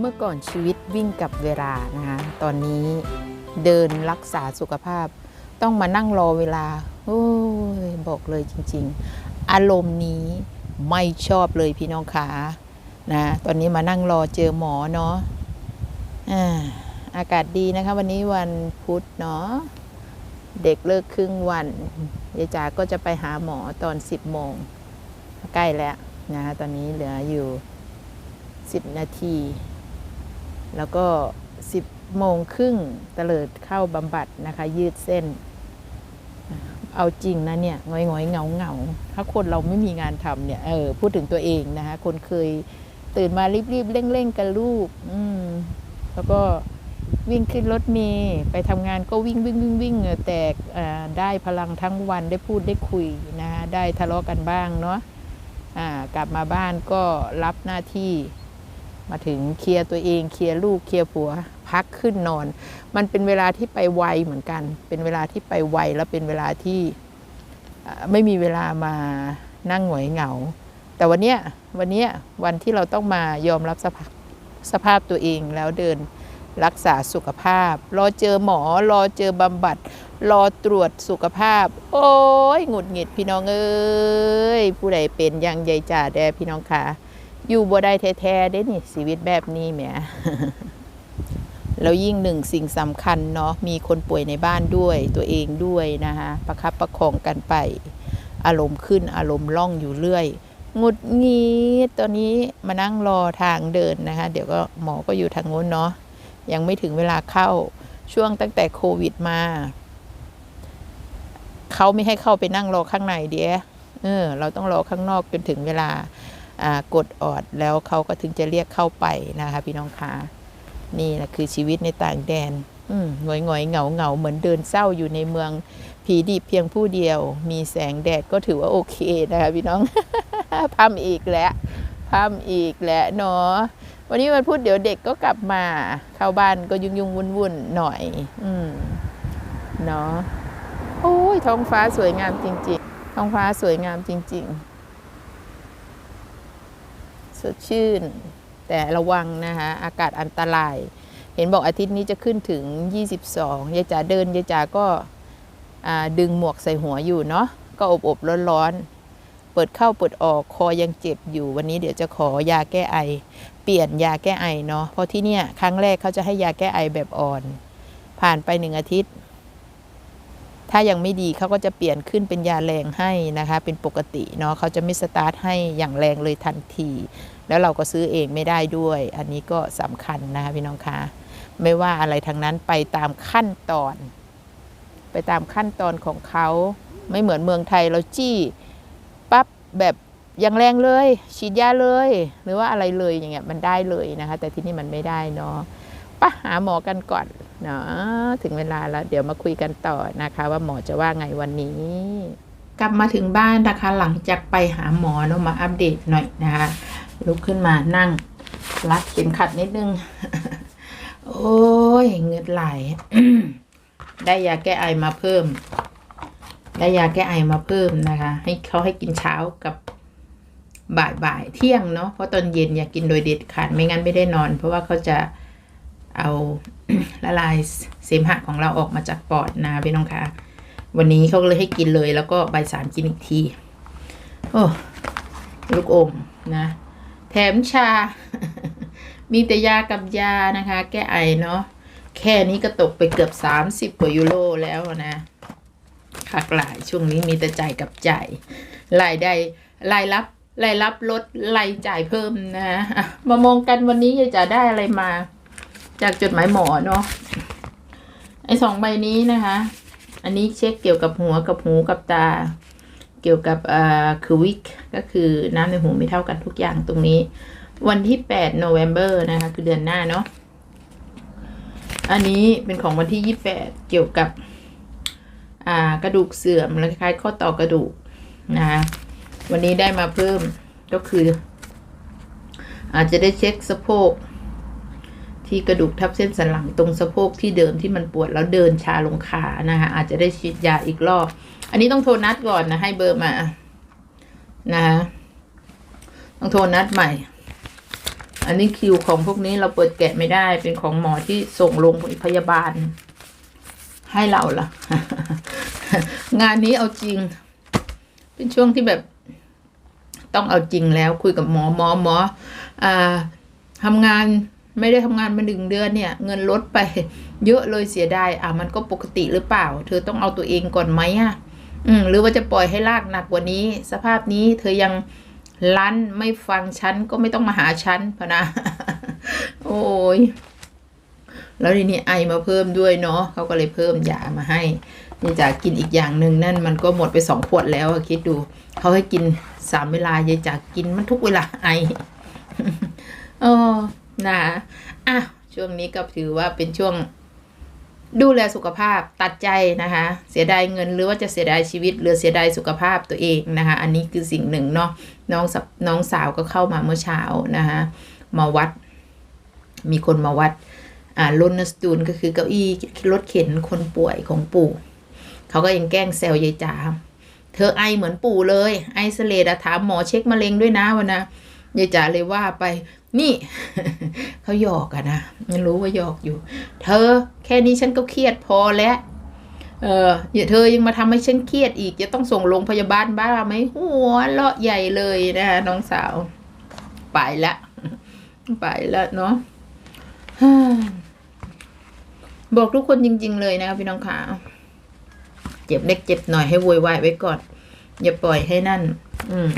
เมื่อก่อนชีวิตวิ่งกับเวลานะคะตอนนี้เดินรักษาสุขภาพ ต้องมานั่งรอเวลาโอ้ยบอกเลยจริง ๆ อารมณ์นี้ไม่ชอบเลยพี่น้องขานะตอนนี้มานั่งรอเจอหมอเนาะอ่าอากาศดีนะคะ วันนี้วันพุธเนาะเด็กเลิกครึ่งวันยายจ๋าก็จะไปหาหมอตอน 10โมงใกล้แล้วนะคะตอนนี้เหลืออยู่ 10 นาที แล้วก็ 10 โมงครึ่งเตลิดเข้าบำบัดนะคะ ยืดเส้น เอาจริงนะเนี่ยงอยงอยๆเงาเงาถ้าคนเราไม่มีงานทำเนี่ยเออพูดถึงตัวเองนะคะ คนเคยตื่นมารีบๆเร่งๆกันลูกอืมแล้วก็วิ่งขึ้นรถเมล์ไปทำงานก็วิ่งวิ่งวิ่งวิ่งแตกอ่ได้พลังทั้งวันได้พูดได้คุยนะคะได้ทะเลาะกันบ้างเนาะอ่ากลับมาบ้านก็รับหน้าที่ มาถึงเคลียร์ตัวเองเคลียร์ลูกเคลียร์ผัวพักขึ้นนอน มันเป็นเวลาที่ไปไวเหมือนกัน เป็นเวลาที่ไปไวแล้วเป็นเวลาที่ไม่มีเวลามานั่งหงอยเหงา แต่วันเนี้ยวันเนี้ยวันที่เราต้องมายอมรับสภาพสภาพตัวเองแล้วเดินรักษาสุขภาพ รอเจอหมอ รอเจอบำบัด รอตรวจสุขภาพ โอ้ยหงุดหงิดพี่น้องเอ้ยผู้ใดเป็นยังใหญ่จ่าแด่พี่น้องค่ะ อยู่บ่ได้แท้ๆเด้นี่ชีวิตแบบนี้แหมแล้วยิ่งหนึ่งสิ่งสำคัญเนาะมีคนป่วยในบ้านด้วยตัวเองด้วยนะคะประคับประคองกันไป อารมณ์ขึ้นอารมณ์ล่องอยู่เรื่อยงุดงิดตอนนี้มานั่งรอทางเดินนะคะ เดี๋ยวก็หมอก็อยู่ทางโน้นเนาะยังไม่ถึงเวลาเข้าช่วงตั้งแต่โควิดมาเขาไม่ให้เข้าไปนั่งรอข้างในเดียเออ เราต้องรอข้างนอกจนถึงเวลา กดออดแล้วเขาก็ถึงจะเรียกเข้าไปนะคะพี่น้องคะนี่แหละคือชีวิตในต่างแดนหงอยหงอยเหงาเหงาเหมือนเดินเศร้าอยู่ในเมืองผีดิบเพียงผู้เดียว มีแสงแดดก็ถือว่าโอเคนะคะพี่น้องพัมอีกแล้วพัมอีกแล้วเนาะวันนี้วันพูดเดี๋ยวเด็กก็กลับมาเข้าบ้านก็ยุ่งยุ่งวุ่นวุ่นหน่อย อืมเนาะโอ้ยท้องฟ้าสวยงามจริง ๆ ท้องฟ้าสวยงามจริง ๆ สดชื่น แต่ระวังนะคะอากาศอันตราย เห็นบอกอาทิตย์นี้จะขึ้นถึง 22ยายจ๋าเดินยายจ๋าก็ดึงหมวกใส่หัวอยู่เนาะก็อบอบร้อนร้อนๆ เปิดเข้าเปิดออกคอยังเจ็บอยู่ วันนี้เดี๋ยวจะขอยาแก้ไอ เปลี่ยนยาแก้ไอเนาะเพราะที่เนี่ยครั้งแรกเขาจะให้ยาแก้ไอแบบอ่อน ผ่านไปหนึ่งอาทิตย์ ถ้ายังไม่ดีเขาก็จะเปลี่ยนขึ้นเป็นยาแรงให้นะคะ เป็นปกติเนาะเขาจะไม่สตาร์ทให้อย่างแรงเลยทันที แล้วเราก็ซื้อเองไม่ได้ด้วย อันนี้ก็สำคัญนะคะพี่น้องคะไม่ว่าอะไรทางนั้นไปตามขั้นตอน ไปตามขั้นตอนของเขาไม่เหมือนเมืองไทยเราจี้ปั๊บแบบอย่างแรงเลยฉีดยาเลย หรือว่าอะไรเลยอย่างเงี้ยมันได้เลยนะคะ แต่ที่นี่มันไม่ได้เนาะปะหาหมอกันก่อน เนาะถึงเวลาแล้วเดี๋ยวมาคุยกันต่อนะคะ ว่าหมอจะว่าไงวันนี้ กลับมาถึงบ้านนะคะ หลังจากไปหาหมอเนาะมาอัปเดตหน่อยนะคะลุกขึ้นมานั่งรัดเข็มขัดนิดนึง โอ้ยเงือไหลได้ยาแก้ไอมาเพิ่ม ได้ยาแก้ไอมาเพิ่มนะคะ ให้เขาให้กินเช้ากับบ่ายบ่ายเที่ยงเนาะเพราะตอนเย็นอย่ากกินโดยเด็ดขาดไม่งั้นไม่ได้นอน เพราะว่าเขาจะ เอาละลายเสมหะของเราออกมาจากปอดนะพี่น้องคะวันนี้เขาเลยให้กินเลยแล้วก็ใบสามกินอีกที โอ้ลูกอมนะ แถมชา มีแต่ยากับยานะคะ แก้ไอเนาะแค่นี้ก็ตกไปเกือบ 30 กว่ายูโรแล้วนะคักหลายช่วงนี้มีแต่จ่ายกับจ่ายรายได้รายรับรายรับลดรายจ่ายเพิ่มนะอะมามองกันวันนี้จะได้อะไรมา จากจดหมายหมอเนาะไอ้สองใบนี้นะคะ อันนี้เช็คเกี่ยวกับหัวกับหูกับตา เกี่ยวกับอ่าคือวิกก็คือน้ำในหูไม่เท่ากันทุกอย่างตรงนี้ วันที่8 November นะคะ คือเดือนหน้าเนาะอันนี้เป็นของวันที่ 28 เกี่ยวกับอ่ากระดูกเสื่อมและคล้ายๆข้อต่อกระดูกนะคะวันนี้ได้มาเพิ่มก็คือ อาจจะได้เช็คสะโพก ที่กระดูกทับเส้นสันหลังตรงสะโพกที่เดิมที่มันปวดแล้วเดินชาลงขานะคะอาจจะได้ฉีดยาอีกรอบ อันนี้ต้องโทรนัดก่อนนะให้เบอร์มานะคะต้องโทรนัดใหม่ อันนี้คิวของพวกนี้เราเปิดแกะไม่ได้เป็นของหมอที่ส่งโรงพยาบาล ให้เราล่ะ งานนี้เอาจริง เป็นช่วงที่แบบ ต้องเอาจริงแล้วคุยกับหมอหมอหมออ่าทำงาน ไม่ได้ทำงานมาหนึ่งเดือนเนี่ย เงินลดไปเยอะเลยเสียดายอะมันก็ปกติหรือเปล่า เธอต้องเอาตัวเองก่อนไหมอะอืมหรือว่าจะปล่อยให้ลากหนักกว่านี้ สภาพนี้เธอยังลั้นไม่ฟังฉันก็ไม่ต้องมาหาฉันพนะ โอ้ยแล้วทีนี้ไอมาเพิ่มด้วยเนาะเขาก็เลยเพิ่มยามาให้นี่จ๋ากินอีกอย่างหนึ่งนั่นมันก็หมดไปสองขวดแล้วคิดดูเขาให้กินสามเวลายายจ๋ากินมันทุกเวลาไอเออ นะอะช่วงนี้ก็ถือว่าเป็นช่วงดูแลสุขภาพตัดใจนะคะ เสียดายเงินหรือว่าจะเสียดายชีวิต หรือเสียดายสุขภาพตัวเองนะคะ อันนี้คือสิ่งหนึ่งเนาะน้องสับน้องสาวก็เข้ามาเมื่อเช้านะคะมาวัด มีคนมาวัดอ่าลนสตูนก็คือเก้าอี้รถเข็นคนป่วยของปู่เขาก็ยังแกล้งแซวยายจ๋าเธอไอเหมือนปู่เลย ไอเสเลดอะถามหมอเช็คมะเร็งด้วยนะวันนะยายจ๋าเลยว่าไป นี่เขาหยอกอะนะไม่รู้ว่าหยอกอยู่ เธอแค่นี้ฉันก็เครียดพอแล้วเอออย่าเธอยังมาทำให้ฉันเครียดอีก จะต้องส่งโรงพยาบาลบ้าไหมหัวเลาะใหญ่เลยนะคะน้องสาว ไปละไปละเนาะบอกทุกคนจริง ๆ เลยนะคะพี่น้องขาเจ็บเล็กเจ็บหน่อยให้โวยวายไว้ก่อน อย่าปล่อยให้นั่น อืม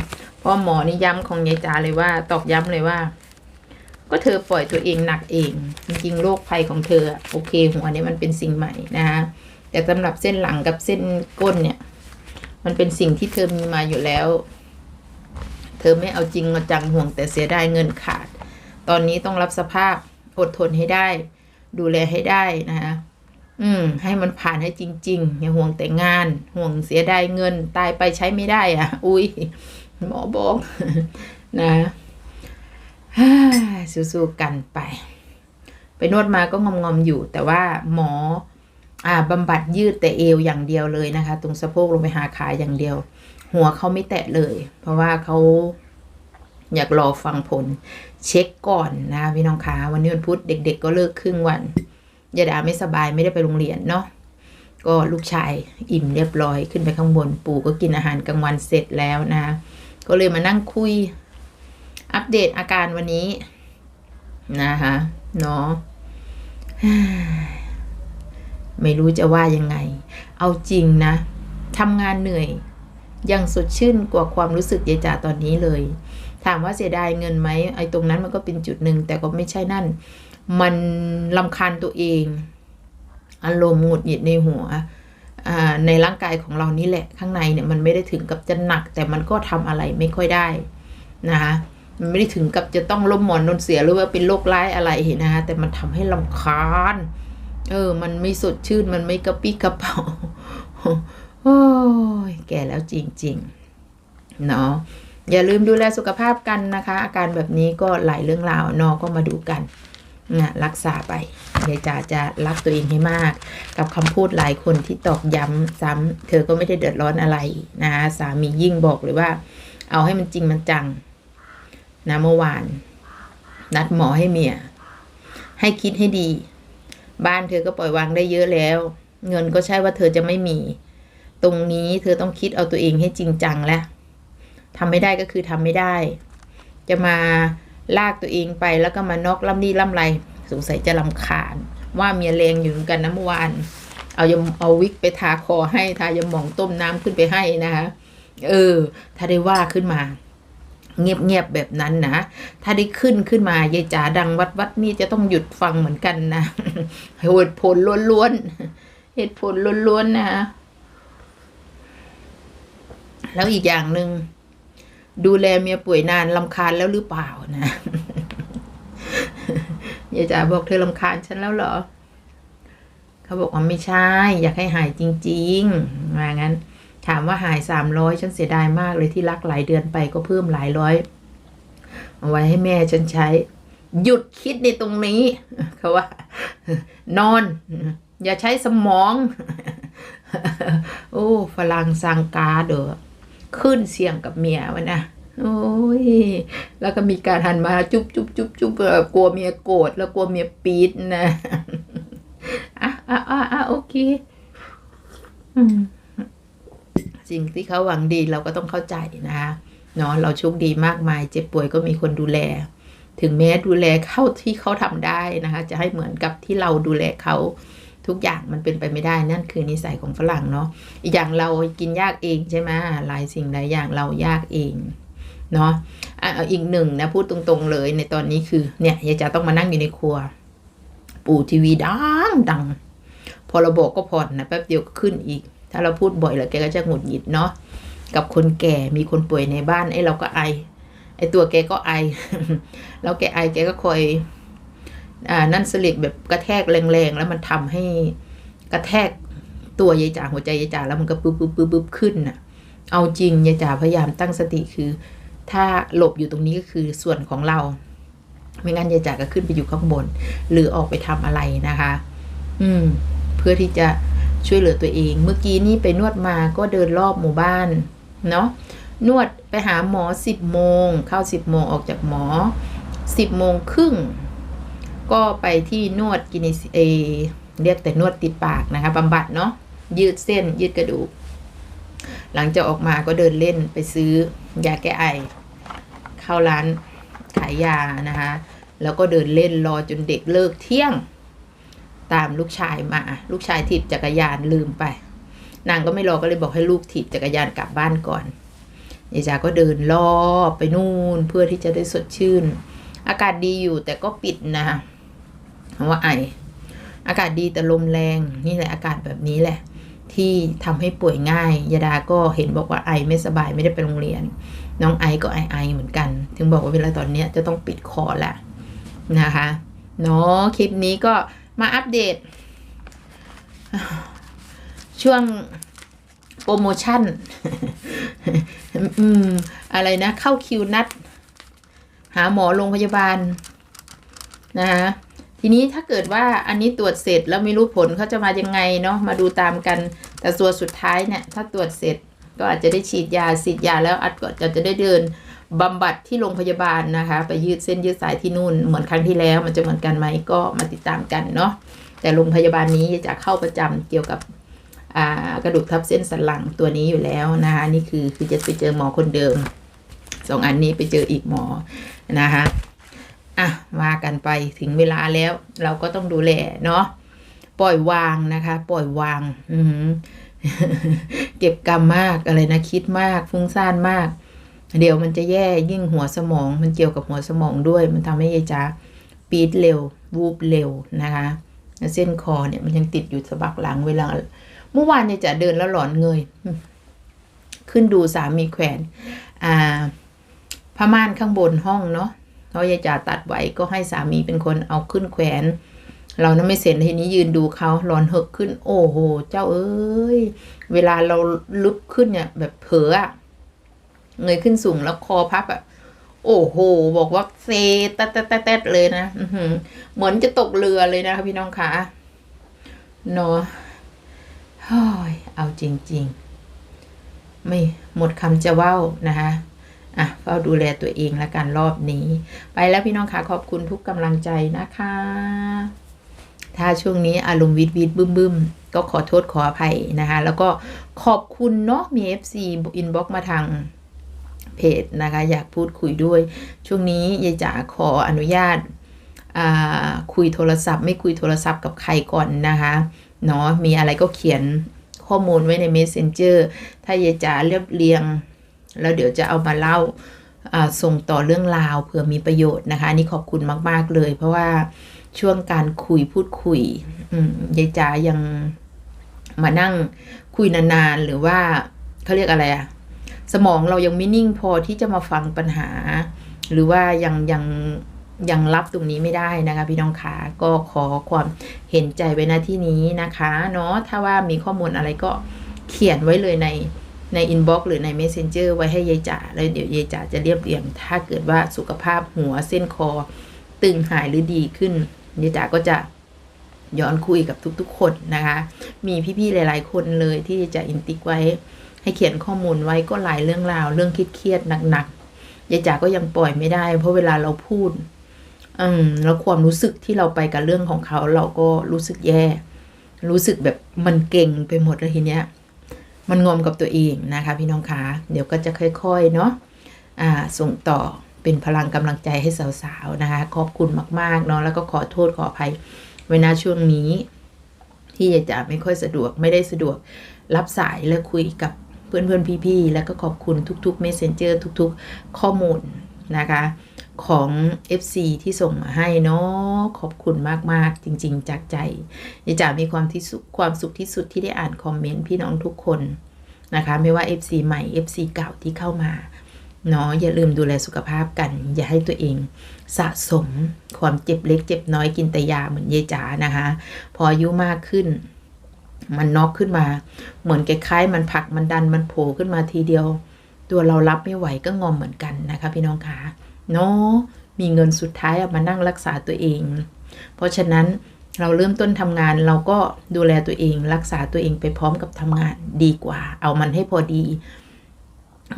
พราะหมอนี่ย้ำของยายจาเลยว่า ตอกย้ำเลยว่า ก็เธอปล่อยตัวเองหนักเอง จริงๆโรคภัยของเธอ โอเค หัวเนี่ยมันเป็นสิ่งใหม่นะคะแต่สำหรับเส้นหลังกับเส้นก้นเนี่ย มันเป็นสิ่งที่เธอมีมาอยู่แล้ว เธอไม่เอาจริงเอาจังห่วงแต่เสียดายเงินขาด ตอนนี้ต้องรับสภาพอดทนให้ได้ ดูแลให้ได้นะคะอืม ให้มันผ่านให้จริง ๆ อย่าห่วงแต่งาน ห่วงเสียดายเงิน ตายไปใช้ไม่ได้อะ อุ้ยหมอบอกนะ สู้ๆกันไป ไปนวดมาก็งอมๆอยู่ แต่ว่าหมออ่าบำบัดยืดแต่เอวอย่างเดียวเลยนะคะ ตรงสะโพกลงไปหาขาอย่างเดียว หัวเขาไม่แตะเลย เพราะว่าเขาอยากรอฟังผลเช็คก่อนนะคะพี่น้องคะวันนี้วันพุธเด็ก ๆ ก็เลิกครึ่งวันยาดาไม่สบายไม่ได้ไปโรงเรียนเนาะก็ลูกชายอิ่มเรียบร้อยขึ้นไปข้างบน ปู่ก็กินอาหารกลางวันเสร็จแล้วนะคะก็เลยมานั่งคุย อัปเดตอาการวันนี้ นะคะเนาะไม่รู้จะว่ายังไง เอาจริงนะทำงานเหนื่อย ยังสดชื่นกว่าความรู้สึกยายจ๋าตอนนี้เลย ถามว่าเสียดายเงินไหมไอ้ตรงนั้นมันก็เป็นจุดหนึ่งแต่ก็ไม่ใช่นั่น มันลำคาญตัวเอง อารมณ์หงุดหงิดในหัวในร่างกายของเรานี่แหละข้างในเนี่ยมันไม่ได้ถึงกับจะหนัก แต่มันก็ทำอะไรไม่ค่อยได้นะคะ มันไม่ได้ถึงกับจะต้องล้มหมอนนอนเสียหรือว่าเป็นโรคร้ายอะไรนะคะแต่มันทำให้ลำคาญ เออ มันไม่สดชื่นมันไม่กระปี้กระเป๋าโอ้ยแก่แล้วจริงๆเนาะอย่าลืมดูแลสุขภาพกันนะคะ อาการแบบนี้ก็หลายเรื่องราวนอก็มาดูกันนะรักษาไปยายจ๋าจะรักตัวเองให้มาก กับคำพูดหลายคนที่ตอกย้ำซ้ำเธอก็ไม่ได้เดือดร้อนอะไรนะคะสามียิ่งบอกเลยว่า เอาให้มันจริงมันจัง นะเมื่อวาน นัดหมอให้เมีย ให้คิดให้ดี บ้านเธอก็ปล่อยวางได้เยอะแล้ว เงินก็ใช่ว่าเธอจะไม่มี ตรงนี้เธอต้องคิดเอาตัวเองให้จริงจังแล้วทำไม่ได้ก็คือทำไม่ได้ จะมาลากตัวเองไปแล้วก็มานอกล่ำนี่ล่ำไรสงสัยจะลำคาญ ว่าเมียแรงอยู่กันนะเมื่อวานเอายาเอาวิกไปทาคอให้ทายาหมองต้มน้ำขึ้นไปให้นะคะ เออ ถ้าได้ว่าขึ้นมา เงียบๆแบบนั้นนะ ถ้าได้ขึ้นขึ้นมายายจ๋าดังวัดวัดนี่จะต้องหยุดฟังเหมือนกันนะเหตุผลล้วนๆเหตุผลล้วนๆนะ แล้วอีกอย่างหนึ่งดูแลเมียป่วยนานลำคาญแล้วหรือเปล่านะยายจ๋าบอกเธอลำคาญฉันแล้วเหรอ เขาบอกว่าไม่ใช่ อยากให้หายจริง ๆ ว่างั้น ถามว่าหายสามร้อยฉันเสียดายมากเลยที่รักหลายเดือนไปก็เพิ่มหลายร้อย เอาไว้ให้แม่ฉันใช้ หยุดคิดในตรงนี้เขาว่า นอน อย่าใช้สมอง โอ้ฝรั่งสังกาเด้อขึ้นเสียงกับเมียวะนะโอ้ย แล้วก็มีการหันมาจุ๊บจุ๊บจุ๊บจุ๊บกลัวเมียโกรธแล้วกลัวเมียปี๊ดนะอะอะอะอะโอเค อืม สิ่งที่เขาหวังดีเราก็ต้องเข้าใจนะคะเนาะเราโชคดีมากมาย เจ็บป่วยก็มีคนดูแล ถึงแม้ดูแลเข้าที่เขาทำได้นะคะ จะให้เหมือนกับที่เราดูแลเขาทุกอย่างมันเป็นไปไม่ได้นั่นคือนิสัยของฝรั่งเนาะอีกอย่างเรากินยากเองใช่ไหมหลายสิ่งหลายอย่างเรายากเองเนาะอะเอาอีกหนึ่งนะพูดตรงๆเลยในตอนนี้คือเนี่ยยายจ๋าต้องมานั่งอยู่ในครัว ปู่ทีวีดังดัง พอเราบอกก็ผ่อนนะแป๊บเดียวก็ขึ้นอีก ถ้าเราพูดบ่อยแล้วแกก็จะหงุดหงิดเนาะกับคนแก่มีคนป่วยในบ้านไอ้เราก็ไอไอตัวแกก็ไอ แล้วแกไอแกก็คอยอ่านั่นสลิดแบบกระแทกแรงๆ แล้วมันทำให้กระแทกตัวยายจ๋าหัวใจยายจ๋าแล้วมันก็ปึ๊บปึ๊บปึ๊บปึ๊บขึ้นน่ะ เอาจริงยายจ๋าพยายามตั้งสติคือ ถ้าหลบอยู่ตรงนี้ก็คือส่วนของเรา ไม่งั้นยายจ๋าก็ขึ้นไปอยู่ข้างบน หรือออกไปทำอะไรนะคะ อืม เพื่อที่จะ ช่วยเหลือตัวเอง เมื่อกี้นี่ไปนวดมาก็เดินรอบหมู่บ้านเนาะนวดไปหาหมอสิบโมง เข้าสิบโมงออกจากหมอสิบโมงครึ่ง ก็ไปที่นวดกินิสเอเรียกแต่นวดติดปากนะคะบำบัดเนาะยืดเส้นยืดกระดูก หลังจากออกมาก็เดินเล่นไปซื้อยาแก้ไอ เข้าร้านขายยานะคะ แล้วก็เดินเล่นรอจนเด็กเลิกเที่ยง ตามลูกชายมา ลูกชายถีบจักรยานลืมไป นางก็ไม่รอก็เลยบอกให้ลูกถีบจักรยานกลับบ้านก่อนยายจาก็เดินรอบไปนู่นเพื่อที่จะได้สดชื่น อากาศดีอยู่แต่ก็ปิดนะคะเพราะว่าไอ อากาศดีแต่ลมแรงนี่แหละอากาศแบบนี้แหละ ที่ทำให้ป่วยง่ายยาดาก็เห็นบอกว่าไอไม่สบายไม่ได้ไปโรงเรียน น้องไอก็ไอไอเหมือนกัน ถึงบอกว่าเวลาตอนเนี้ยจะต้องปิดคอแหละนะคะเนาะคลิปนี้ก็ มาอัปเดต ช่วงโปรโมชั่น อืม อะไรนะ เข้าคิวนัด หาหมอโรงพยาบาล นะคะทีนี้ถ้าเกิดว่าอันนี้ตรวจเสร็จแล้วไม่รู้ผลเขาจะมายังไงเนาะมาดูตามกัน แต่ตัวนสุดท้ายเนี่ย ถ้าตรวจเสร็จก็อาจจะได้ฉีดยาฉีดยาแล้วอาจก็จะจะได้เดิน บำบัดที่โรงพยาบาลนะคะ ไปยืดเส้นยืดสายที่นู่น เหมือนครั้งที่แล้วมันจะเหมือนกันไหมก็มาติดตามกันเนาะแต่โรงพยาบาลนี้จะเข้าประจำเกี่ยวกับกระดูกทับเส้นสันหลังตัวนี้อยู่แล้วนะคะนี่คือคือจะไปเจอหมอคนเดิมสองอันนี้ไปเจออีกหมอนะคะอะว่ากันไปถึงเวลาแล้วเราก็ต้องดูแลเนาะปล่อยวางนะคะ ปล่อยวาง อืเก็บกรรมมากอะไรนะคิดมากฟุ้งซ่านมาก เดี๋ยวมันจะแย่ยิ่งหัวสมอง มันเกี่ยวกับหัวสมองด้วย มันทำให้ยายจ๋าปีดเร็ว วูบเร็วนะคะเส้นคอเนี่ยมันยังติดอยู่สะบักหลังเวลา เมื่อวานเนี่ยจะเดินแล้วหลอนเงย ขึ้นดูสามีแขวนอ่าผ้าม่านข้างบนห้องเนาะเพราะยายจ๋าตัดไว้ก็ให้สามีเป็นคนเอาขึ้นแขวน เรานั้นไม่เสร็จทีนี้ยืนดูเขาร้อนเหกขึ้น โอ้โห เจ้าเอ้ย เวลาเราลุกขึ้นเนี่ยแบบเผลออะ เงยขึ้นสูงแล้วคอพับอะโอ้โห บอกว่าเซตะตะตะตะเลยนะอืเหมือนจะตกเรือเลยนะคะพี่น้องคะเนาะเฮ้ยเอาจริง ๆ ไม่หมดคำจะว้านะคะอะเฝ้าดูแลตัวเองและกันรอบนี้ ไปแล้วพี่น้องคะขอบคุณทุกกำลังใจนะคะ ถ้าช่วงนี้อารมณ์วิดวิดบึ้มบึ้มก็ขอโทษขออภัยนะคะ แล้วก็ขอบคุณเนาะมี FC อินบ็อกมาทาง เพจนะคะ อยากพูดคุยด้วย ช่วงนี้ยายจ๋าขออนุญาตาคุยโทรศัพท์ ไม่คุยโทรศัพท์กับใครก่อนนะคะเนาะมีอะไรก็เขียนข้อมูลไว้ใน Messenger ถ้ายายจ๋าเรียบเรียง แล้วเดี๋ยวจะเอามาเล่าาส่งต่อเรื่องราวเผื่อมีประโยชน์นะคะ นี่ขอบคุณมากๆเลย เพราะว่าช่วงการคุยพูดคุยยายจ๋ายังมานั่งคุยนานๆ หรือว่าเขาเรียกอะไรอะ สมองเรายังไม่นิ่งพอที่จะมาฟังปัญหา หรือว่ายังยังยังรับตรงนี้ไม่ได้นะคะพี่น้องขาก็ขอความเห็นใจไว้น้าที่นี้นะคะเนาะถ้าว่ามีข้อมูลอะไรก็เขียนไว้เลยในในอินบ็อกซ์หรือใน Messenger ไว้ให้ยายจ๋าแล้วเดี๋ยวยายจ๋าจะเรียบเรียง ถ้าเกิดว่าสุขภาพหัวเส้นคอ ตึงหายหรือดีขึ้นยายจ๋าก็จะย้อนคุยกับทุกๆคนนะคะ มีพี่ๆหลาย ๆ คนเลยที่จะอินติกไว้ ให้เขียนข้อมูลไว้ก็หลายเรื่องราว เรื่องเครียดๆหนักยายจ๋าก็ยังปล่อยไม่ได้ เพราะเวลาเราพูด อืมแล้วความรู้สึกที่เราไปกับเรื่องของเขา เราก็รู้สึกแย่ รู้สึกแบบมันเก่งไปหมดแล้วทีเนี้ย มันงอมกับตัวเองนะคะ พี่น้องคะเดี๋ยวก็จะค่อยๆ เนาะอ่า ส่งต่อเป็นพลังกำลังใจให้สาวๆนะคะ ขอบคุณมากๆเนาะแล้วก็ขอโทษขออภัยไว้ณช่วงนี้ ที่ยายจ๋าไม่ค่อยสะดวกไม่ได้สะดวกรับสายและคุยกับ เพื่อนๆพี่ๆ แล้วก็ขอบคุณทุกๆ Messenger ทุกๆ ข้อมูลนะคะของ FC ที่ส่งมาให้เนาะขอบคุณมากๆ จริงๆ จากใจยายจ๋ามีความที่สุขความสุขที่สุดที่ได้อ่านคอมเมนต์พี่น้องทุกคนนะคะไม่ว่า FC ใหม่ FC เก่าที่เข้ามาเนาะอย่าลืมดูแลสุขภาพกัน อย่าให้ตัวเองสะสมความเจ็บเล็กเจ็บน้อยกินแต่ยาเหมือนยายจ๋านะคะ พออายุมากขึ้น มันน็อกขึ้นมา เหมือนคล้ายๆมันผลักมันดันมันโผล่ขึ้นมาทีเดียว ตัวเรารับไม่ไหวก็งอมเหมือนกันนะคะ พี่น้องคะเนาะมีเงินสุดท้ายเอามานั่งรักษาตัวเอง เพราะฉะนั้นเราเริ่มต้นทำงานเราก็ดูแลตัวเอง รักษาตัวเองไปพร้อมกับทำงานดีกว่า เอามันให้พอดี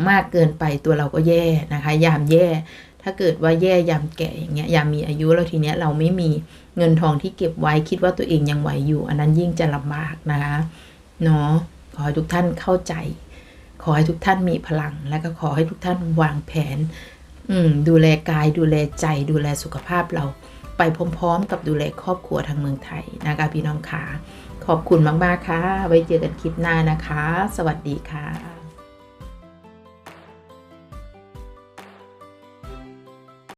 มากเกินไปตัวเราก็แย่นะคะ ยามแย่ ถ้าเกิดว่าแย่ยามแก่อย่างเงี้ยยามมีอายุแล้วทีเนี้ยเราไม่มีเงินทองที่เก็บไว้คิดว่าตัวเองยังไหวอยู่ อันนั้นยิ่งจะลำบากนะคะเนาะขอให้ทุกท่านเข้าใจ ขอให้ทุกท่านมีพลัง และก็ขอให้ทุกท่านวางแผน อืมดูแลกายดูแลใจดูแลสุขภาพเราไปพร้อมๆ กับดูแลครอบครัวทางเมืองไทยนะคะพี่น้องค่ะขอบคุณมากๆค่ะ ไว้เจอกันคลิปหน้านะคะ สวัสดีค่ะ